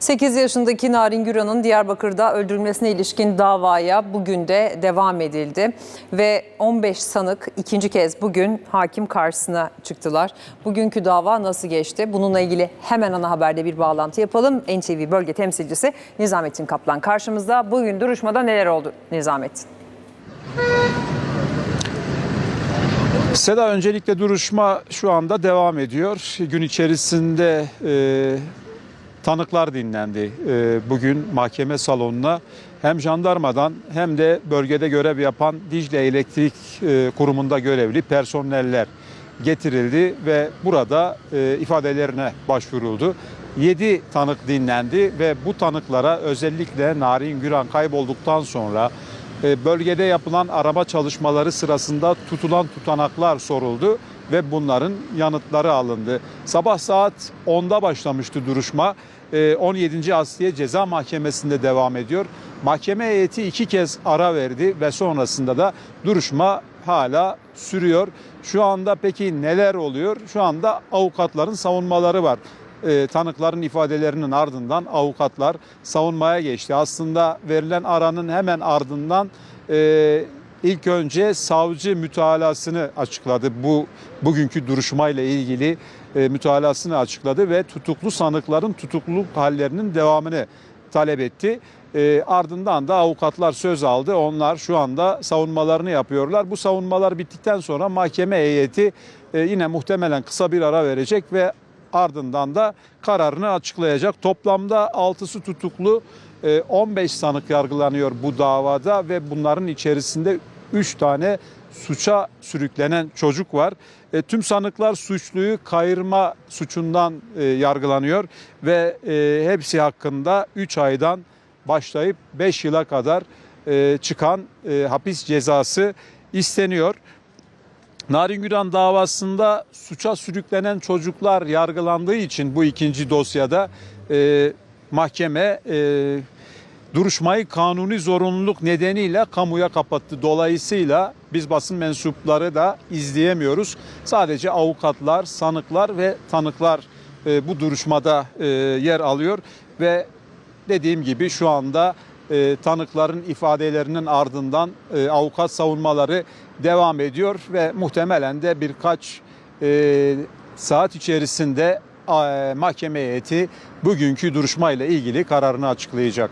8 yaşındaki Narin Güran'ın Diyarbakır'da öldürülmesine ilişkin davaya bugün de devam edildi ve 15 sanık ikinci kez bugün hakim karşısına çıktılar. Bugünkü dava nasıl geçti? Bununla ilgili hemen ana haberde bir bağlantı yapalım. NTV bölge temsilcisi Nizamettin Kaplan karşımızda. Bugün duruşmada neler oldu Nizamettin? Seda öncelikle duruşma şu anda devam ediyor. Gün içerisinde e, tanıklar dinlendi. E, bugün mahkeme salonuna hem jandarmadan hem de bölgede görev yapan Dicle Elektrik e, Kurumu'nda görevli personeller getirildi ve burada e, ifadelerine başvuruldu. 7 tanık dinlendi ve bu tanıklara özellikle Narin Güran kaybolduktan sonra bölgede yapılan arama çalışmaları sırasında tutulan tutanaklar soruldu ve bunların yanıtları alındı. Sabah saat 10'da başlamıştı duruşma. E, 17. Asliye Ceza Mahkemesi'nde devam ediyor. Mahkeme heyeti iki kez ara verdi ve sonrasında da duruşma hala sürüyor. Şu anda peki neler oluyor? Şu anda avukatların savunmaları var e, tanıkların ifadelerinin ardından avukatlar savunmaya geçti. Aslında verilen aranın hemen ardından e, ilk önce savcı mütalasını açıkladı. Bu bugünkü duruşmayla ilgili e, mütalasını açıkladı ve tutuklu sanıkların tutukluluk hallerinin devamını talep etti. E, ardından da avukatlar söz aldı. Onlar şu anda savunmalarını yapıyorlar. Bu savunmalar bittikten sonra mahkeme heyeti e, yine muhtemelen kısa bir ara verecek ve ardından da kararını açıklayacak. Toplamda 6'sı tutuklu, e, 15 sanık yargılanıyor bu davada ve bunların içerisinde 3 tane suça sürüklenen çocuk var. E, tüm sanıklar suçluyu kayırma suçundan e, yargılanıyor ve e, hepsi hakkında 3 aydan başlayıp 5 yıla kadar e, çıkan e, hapis cezası isteniyor. Narin Güran davasında suça sürüklenen çocuklar yargılandığı için bu ikinci dosyada e, mahkeme e, duruşmayı kanuni zorunluluk nedeniyle kamuya kapattı. Dolayısıyla biz basın mensupları da izleyemiyoruz. Sadece avukatlar, sanıklar ve tanıklar e, bu duruşmada e, yer alıyor ve dediğim gibi şu anda e, tanıkların ifadelerinin ardından e, avukat savunmaları devam ediyor ve muhtemelen de birkaç e, saat içerisinde e, mahkeme heyeti bugünkü duruşmayla ilgili kararını açıklayacak.